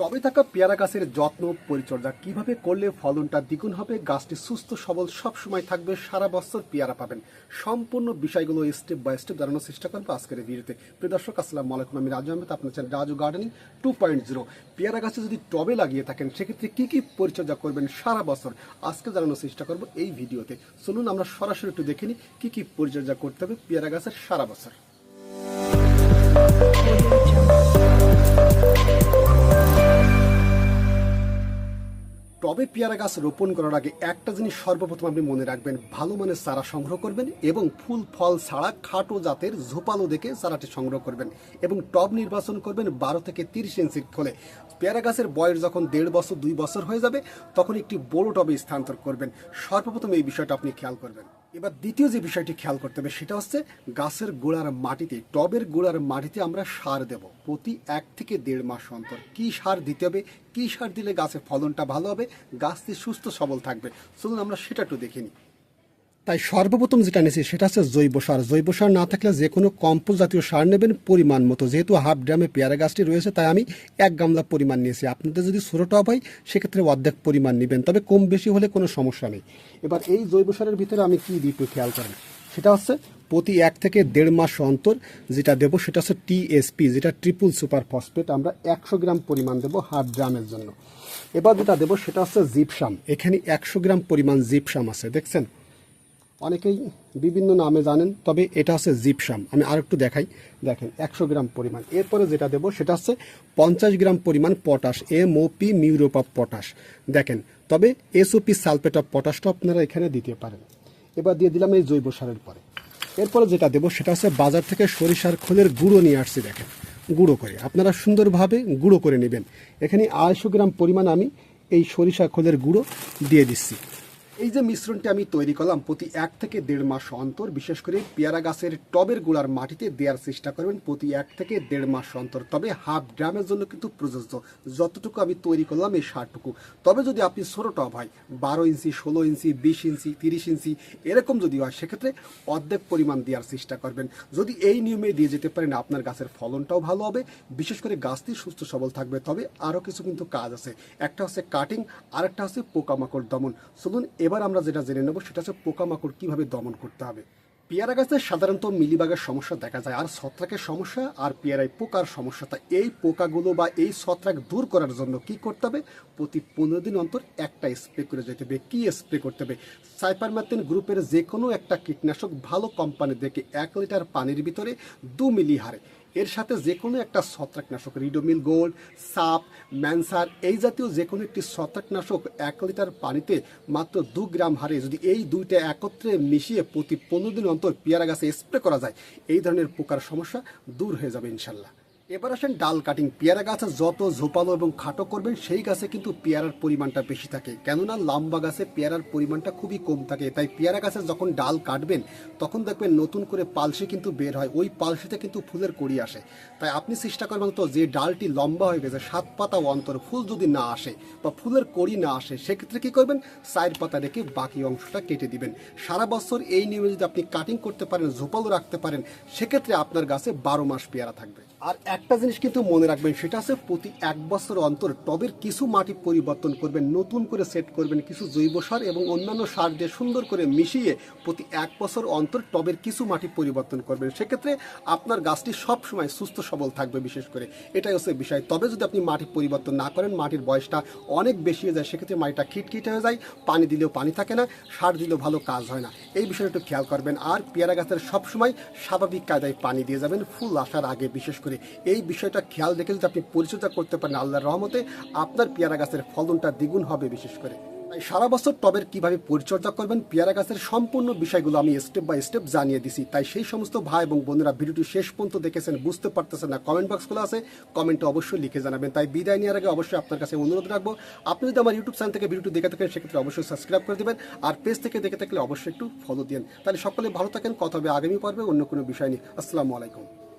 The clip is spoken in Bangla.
টবে থাকা পেয়ারা গাছের যত্ন, পরিচর্যা কীভাবে করলে ফলনটা দ্বিগুণ হবে, গাছটি সুস্থ, সবল সব সময় থাকবে, সারা বছর পেয়ারা পাবেন। সম্পূর্ণ বিষয়গুলো স্টেপ বাই স্টেপ জানানোর চেষ্টা করব আজকের ভিডিওতে। প্রিয় দর্শক, আসসালামু আলাইকুম, আমি রাজু আহমেদ, আপনার channel Raju gardening two point zero পেয়ারা গাছে যদি টবে লাগিয়ে থাকেন, সেক্ষেত্রে কী কী পরিচর্যা করবেন সারা বছর? আজকে জানানোর চেষ্টা করব এই ভিডিওতে। চলুন আমরা সরাসরি একটু দেখে নিই, কী কি পরিচর্যা করতে হবে পেয়ারা গাছের সারা বছর। টবে পেয়ারা গাছ রোপণ করার আগে একটা জিনিস সর্বপ্রথম আপনি মনে রাখবেন, ভালো মানের চারা সংগ্রহ করবেন এবং ফুল, ফল ছাড়া খাটো জাতের ঝোপালো দেখে চারাটি সংগ্রহ করবেন এবং টব নির্বাচন করবেন বারো থেকে তিরিশ ইঞ্চির খোলে। পেয়ারা গাছের বয়স যখন দেড় বছর, দুই বছর হয়ে যাবে, তখন একটি বড় টবে স্থানান্তর করবেন। সর্বপ্রথম এই বিষয়টা আপনি খেয়াল করবেন। এবার দ্বিতীয় যে বিষয়টি খেয়াল করতে হবে, সেটা হচ্ছে গাছের গোড়ার মাটিতে, টবের গোড়ার মাটিতে আমরা সার দেব। প্রতি এক থেকে দেড় মাস অন্তর। কি সার দিতে হবে? কি সার দিলে গাছের ফলনটা ভালো হবে? গাছটি সুস্থ সবল থাকবে। চলুন আমরা সেটা একটু দেখিনি তাই সর্বপ্রথম যেটা নিয়েছি সেটা হচ্ছে জৈব সার। জৈব সার না থাকলে যে কোনো কম্পোজ জাতীয় সার নেবেন পরিমাণ মতো। যেহেতু হাফ ড্রামে পেয়ারা গাছটি রয়েছে, তাই আমি এক গামলা পরিমাণ নিয়েছি। আপনাদের যদি ছোটো টব হয়, সেক্ষেত্রে অর্ধেক পরিমাণ নেবেন। তবে কম বেশি হলে কোনো সমস্যা নেই। এবার এই জৈব সারের ভিতরে আমি কী দিই খেয়াল করেন। সেটা হচ্ছে প্রতি এক থেকে দেড় মাস অন্তর যেটা দেবো সেটা হচ্ছে টিএসপি যেটা ট্রিপল সুপার ফসফেট আমরা একশো গ্রাম পরিমাণ দেবো হাফ ড্রামের জন্য। এবার যেটা দেবো সেটা হচ্ছে জিপসাম এখানে একশো গ্রাম পরিমাণ জিপসাম আছে, দেখছেন? অনেকেই বিভিন্ন নামে জানেন, তবে এটা হচ্ছে জিপসাম। আমি আর একটু দেখাই। দেখেন, একশো গ্রাম পরিমাণ। এরপরে যেটা দেবো, সেটা হচ্ছে পঞ্চাশ গ্রাম পরিমাণ potash M OP muriate of potash. দেখেন, তবে এসওপি সালফেট অফ পটাশটা আপনারা এখানে দিতে পারেন। এবার দিয়ে দিলাম এই জৈব সারের পরে। এরপরে যেটা দেবো, সেটা হচ্ছে বাজার থেকে সরিষার খোলের গুঁড়ো নিয়ে আসছি, দেখেন। গুঁড়ো করে। আপনারা সুন্দরভাবে গুঁড়ো করে নেবেন। এখানে আড়াইশো গ্রাম পরিমাণ আমি এই সরিষা খোলের গুঁড়ো দিয়ে দিচ্ছি। এই যে মিশ্রণটি আমি তৈরি করলাম প্রতি এক থেকে দেড় মাস অন্তর, বিশেষ করে পেয়ারা গাছের টবের গোড়ার মাটিতে দেওয়ার চেষ্টা করবেন প্রতি এক থেকে দেড় মাস অন্তর। তবে হাফ ড্রামের জন্য কিন্তু প্রযোজ্য। যতটুকু আমি তৈরি করলাম এই সারটুকু। তবে যদি আপনি ছোটো টব হয়, বারো ইঞ্চি, ষোলো ইঞ্চি, বিশ ইঞ্চি, তিরিশ ইঞ্চি, এরকম যদি হয়, সেক্ষেত্রে অর্ধেক পরিমাণ দেওয়ার চেষ্টা করবেন। যদি এই নিয়মে দিয়ে যেতে পারেন, আপনার গাছের ফলনটাও ভালো হবে। বিশেষ করে গাছটি সুস্থ সবল থাকবে। তবে আরও কিছু কিন্তু কাজ আছে। একটা হচ্ছে কাটিং, আরেকটা হচ্ছে পোকামাকড় দমন। চলুন এবার আমরা যেটা জেনে নেব, সেটা হচ্ছে পোকামাকড় কীভাবে দমন করতে হবে। পেয়ারা গাছে সাধারণত মিলিবাগের সমস্যা দেখা যায়, আর ছত্রাকের সমস্যা আর পেয়ারায় পোকার সমস্যা। তাই এই পোকাগুলো বা এই ছত্রাক দূর করার জন্য কি করতে হবে? প্রতি পনেরো দিন অন্তর একটা স্প্রে করে যেতে হবে। কী স্প্রে করতে হবে? সাইপারম্যাথিন গ্রুপের যে কোনো একটা কীটনাশক ভালো কোম্পানি দেখে এক লিটার পানির ভিতরে দু মিলি হারে এর সাথে যে কোনো একটা ছত্রাকনাশক, রিডোমিল গোল্ড, সাপ, ম্যানসার, এই জাতীয় যে কোনো একটি ছত্রাকনাশক এক লিটার পানিতে মাত্র দু গ্রাম হারে যদি এই দুইটা একত্রে মিশিয়ে প্রতি পনেরো দিন অন্তর পেয়ারা গাছে স্প্রে করা যায়, এই ধরনের পোকার সমস্যা দূর হয়ে যাবে ইনশাল্লাহ। এবার আসেন ডাল কাটিং। পেয়ারা গাছে যত ঝোপালো এবং খাটো করবেন, সেই গাছে কিন্তু পেয়ারার পরিমাণটা বেশি থাকে। কেননা লম্বা গাছে পেয়ারার পরিমাণটা খুবই কম থাকে, তাই পেয়ারা গাছে যখন ডাল কাটবেন, তখন দেখবেন নতুন করে পালসি কিন্তু বের হয়। ওই পালসিতে কিন্তু ফুলের কড়ি আসে। তাই আপনি চেষ্টা করবেন তো যে ডালটি লম্বা হয়ে গেছে, সাত পাতা অন্তর ফুল যদি না আসে বা ফুলের কড়ি না আসে, সেক্ষেত্রে কী করবেন? চার পাতা রেখে বাকি অংশটা কেটে দিবেন। সারা বছর এই নিয়মে যদি আপনি কাটিং করতে পারেন, ঝোপালো রাখতে পারেন, সেক্ষেত্রে আপনার গাছে বারো মাস পেয়ারা থাকবে। আর একটা জিনিস কিন্তু মনে রাখবেন, সেটা আছে প্রতি এক বছর অন্তর টবের কিছু মাটি পরিবর্তন করবেন, নতুন করে সেট করবেন, কিছু জৈব সার এবং অন্যান্য সার দিয়ে সুন্দর করে মিশিয়ে প্রতি এক বছর অন্তর টবের কিছু মাটি পরিবর্তন করবেন। সেক্ষেত্রে আপনার গাছটি সব সময় সুস্থ, সবল থাকবে বিশেষ করে। এটাই হচ্ছে বিষয়। তবে যদি আপনি মাটি পরিবর্তন না করেন, মাটির বয়সটা অনেক বেশি হয়ে যায়, সেক্ষেত্রে মাটিটা খিটখিটে হয়ে যায়, পানি দিলেও পানি থাকে না, সার দিলেও ভালো কাজ হয় না। এই বিষয়টা একটু খেয়াল করবেন। আর পেয়ারা গাছের সবসময় স্বাভাবিক কায়দায় পানি দিয়ে যাবেন, ফুল আসার আগে বিশেষ করে এই বিষয়টা খেয়াল রেখে যদি আপনি পরিচর্যা করতে পারেন আল্লাহর রহমতে, আপনার পেয়ারা গাছের ফলনটা দ্বিগুণ হবে বিশেষ করে। তাই সারা বছর টবের কীভাবে পরিচর্যা করবেন, পেয়ারা গাছের সম্পূর্ণ বিষয়গুলো আমি স্টেপ বাই স্টেপ জানিয়ে দিছি। তাই সেই সমস্ত ভাই এবং বোনেরা ভিডিওটি শেষ পর্যন্ত দেখেছেন, বুঝতে পারতেছেন না কমেন্ট বক্সগুলো আছে কমেন্টে অবশ্যই লিখে জানাবেন। তাই বিদায় নেওয়ার আগে অবশ্যই আপনার কাছে অনুরোধ রাখব, আপনি যদি আমার ইউটিউব চ্যানেল থেকে ভিডিওটি দেখে থাকেন, সেক্ষেত্রে অবশ্যই সাবস্ক্রাইব করে দেবেন আর পেজ থেকে দেখে থাকলে অবশ্যই একটু ফলো দিন তাহলে সকলে ভালো থাকেন, কথা হবে আগামী পর্বে অন্য কোনো বিষয় নিয়ে। আসসালামু আলাইকুম।